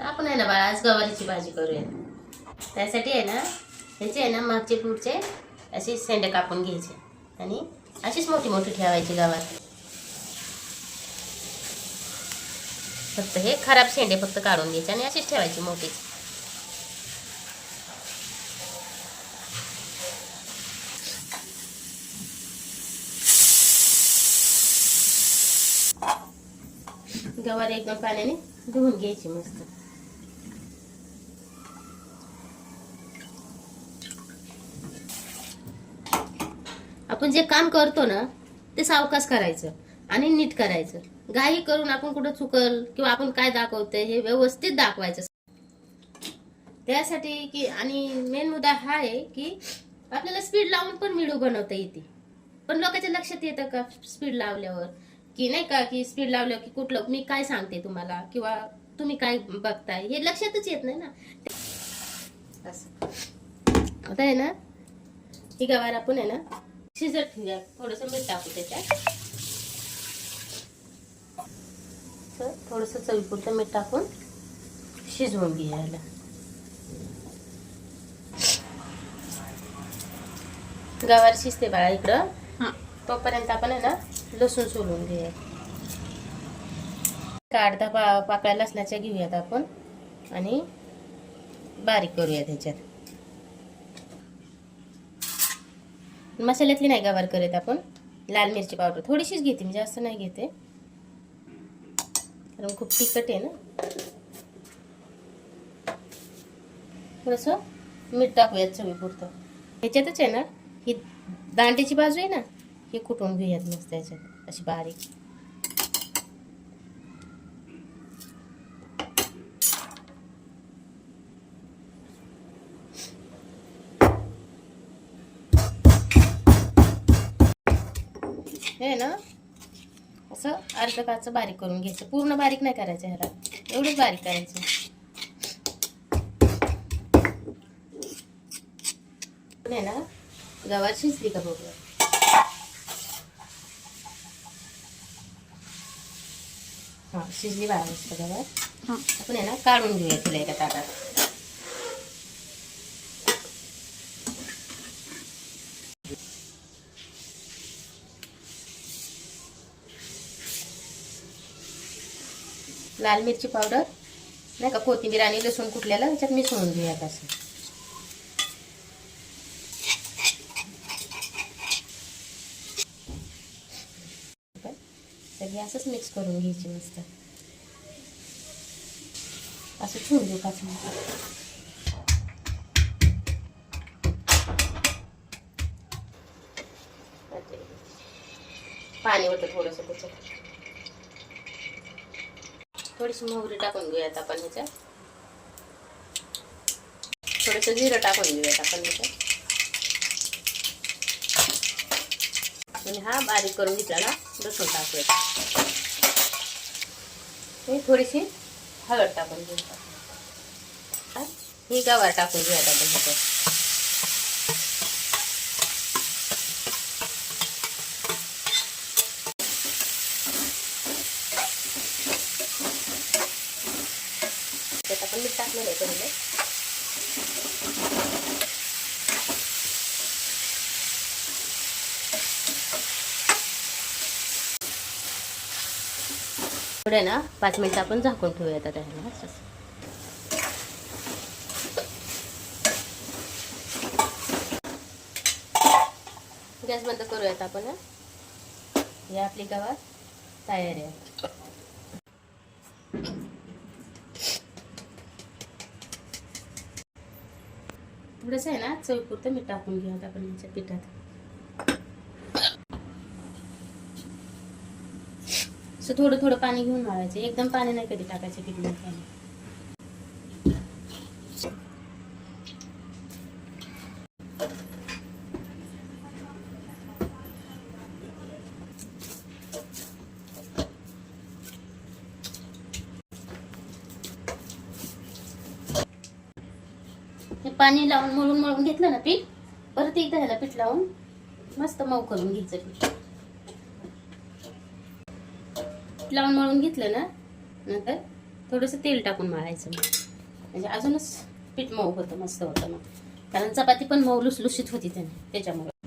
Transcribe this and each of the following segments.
आपण आहे ना बाळा आज गवारीची भाजी करूया. त्यासाठी आहे ना ह्याचे आहे ना मागचे पुढचे असे सेंड कापून घ्यायचे. आणि अशीच मोठी मोठी ठेवायची गवार. फक्त हे खराब शेंडे फक्त काढून घ्यायचे आणि अशीच ठेवायची मोठीच गवार एकदम पाण्याने धुवून घ्यायची मस्त. आपण जे काम करतो ना ते सावकाश करायचं आणि नीट करायचं. घाई करून आपण कुठं चुकल किंवा आपण काय दाखवतोय हे व्यवस्थित दाखवायचं. त्यासाठी की आणि मेन मुद्दा हा आहे की आपल्याला स्पीड लावून पण व्हिडिओ बनवता येते. पण लोकांच्या लक्षात येतं का स्पीड लावल्यावर? की नाही का की स्पीड लावल्यावर की कुठलं मी काय सांगते तुम्हाला? किंवा तुम्ही काय बघताय? हे लक्षातच येत नाही ना. असं. आता आहे ना ही गवार आपण आहे ना शिजत ठेवूया. थोडस मीठ टाकू त्याच्यात. तर थोडस चवीपुरतं मीठ टाकून शिजवून घेऊया याला गवार शिजते बाळा इकडं. तोपर्यंत आपण आहे ना लसूण सोलून घेऊया अर्धा पा पाकळ्या लसणाच्या घेऊयात आपण. आणि बारीक करूया त्याच्यात. मसाल्यातली नाही गवार करत आपण. लाल मिरची पावडर थोडीशीच घेते मी जास्त नाही घेते. कारण खूप तिखट आहे ना. थोडंसं मीठ टाकूयात चवीपुरतं. ह्याच्यातच आहे ना ही दांड्याची बाजू आहे ना ही कुटून घेऊयात मस्त याच्यात अशी बारीक. हे ना? असं अर्ध काचं बारीक करून घ्यायचं. पूर्ण बारीक नाही करायचं ह्याला. एवढंच बारीक करायचं. हे ना गवार शिजली का बघूया? हा शिजली बारा वाजता गवार. आपण आहे ना काढून घेऊया तिला एका ताटात. लाल मिरची पावडर नाही का कोथिंबीर आणि लसूण कुठल्याला त्याच्यात मिसळून घेऊयात असं. सगळी असंच मिक्स करून घ्यायची मस्त. असं ठेवून देऊ का पाणी होतं थोडंसं त्याच्यात थोडीशी मोहरी टाकून घेऊयात आपण ह्याच्यात थोडंसं जिरं टाकून घेऊयात आपण ह्याच्यात आणि हा बारीक करून घेतलेला लसूण टाकूयात. हे थोडीशी हळद टाकून घेऊ ही गवार टाकून घेऊयात आपण ह्याच्यात त्यात आपण मीठ टाकलेलं आहे पहिले पुढे ना पाच मिनिटं आपण झाकून ठेवूयात आता ह्याला. असं. गॅस बंद करूयात आपण या आपली गावात तयार आहे. थोडंसं आहे ना चौपुरतं मीठ टाकून घेऊयात आपण याच्या पिठात. असं थोडं थोडं पाणी घेऊन मारायचं एकदम पाणी नाही कधी टाकायचं किती पाणी. हे पाणी लावून मळून मळून घेतलं ना पीठ? परत एकदा ह्याला पीठ लावून मस्त मऊ करून घ्यायचं पीठ. पीठ लावून मळून घेतलं ना नंतर थोडंसं तेल टाकून मळायचं मग. म्हणजे अजूनच पीठ मऊ होतं मस्त होतं मग. कारण चपाती पण मऊ लुसलुशीत होती त्याने त्याच्यामुळे.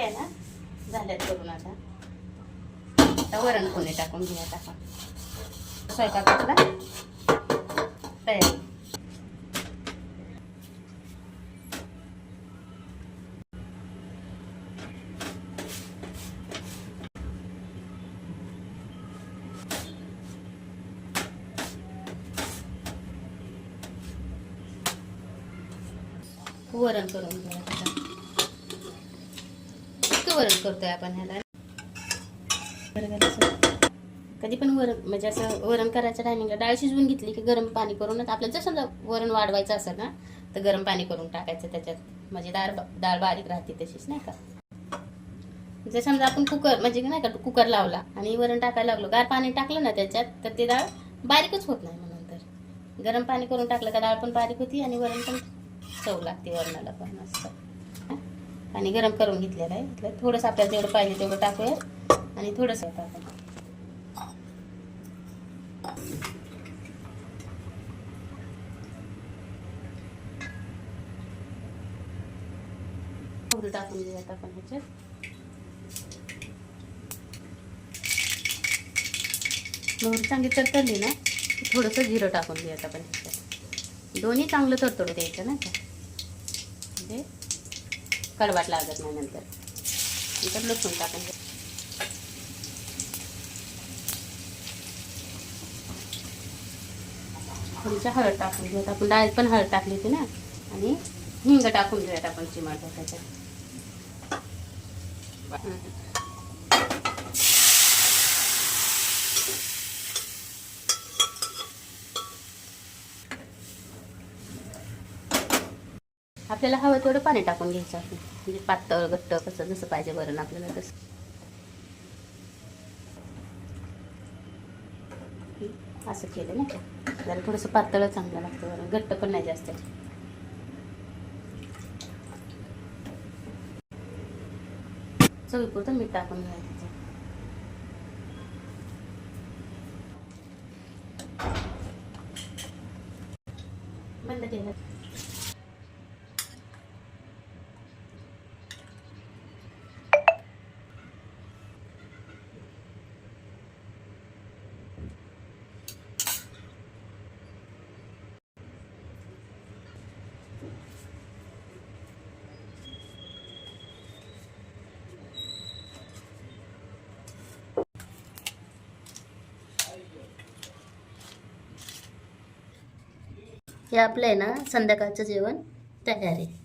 आहे ना झाल्यात करून आता आता वरण कोणी टाकून घेऊया टाका स्वयंपाकातला तयारी वरण करून घेऊया आता वरण करतोय आपण ह्याला. बरं कधी पण वरण म्हणजे असं वरण करायच्या टायमिंगला डाळ शिजवून घेतली की गरम पाणी करूनच आपल्याला जर समजा वरण वाढवायचं असेल ना तर गरम पाणी करून टाकायचं त्याच्यात. म्हणजे डाळ डाळ बारीक राहते तशीच नाही का? जर समजा आपण कुकर म्हणजे नाही का कुकर लावला आणि वरण टाकायला लागलो गार पाणी टाकलं ना त्याच्यात तर ते डाळ बारीकच होत नाही म्हणून तर. गरम पाणी करून टाकलं का डाळ पण बारीक होती आणि वरण पण चव लागते वरणाला पण मस्त आणि गरम करून घेतलेलं आहे. इथलं थोडंसं आपल्याला जेवढं पाहिजे तेवढं टाकूया. आणि थोडंसं टाकूया थोडं टाकून घेऊयात आपण ह्याच्यात. मोहरी चांगली तरतरली ना थोडंसं जिरं टाकून घेऊयात आपण ह्याच्यात. दोन्ही चांगलं तरतडू द्यायचं ना का? म्हणजे कडवाट लागत नाही नंतर. नंतर लसूण टाकून घ्या थोडीशी हळद टाकून घेऊयात. आपण डाळीत पण हळद टाकली होती ना? आणि हिंग टाकून घेऊयात आपण चिमाट त्याच्यात. आपल्याला हवं तेवढं पाणी टाकून घ्यायचं आपण म्हणजे पातळ घट्ट कसं जसं पाहिजे वरण आपल्याला तसं. असं केलं नाही का? जरा थोडंसं पातळ चांगलं लागतं वरण. घट्ट पण नाही जास्त. चवीपुरतं मीठ टाकून घ्यायचं. बंद केलं. हे आपलं आहे ना संध्याकाळचं जेवण तयार आहे.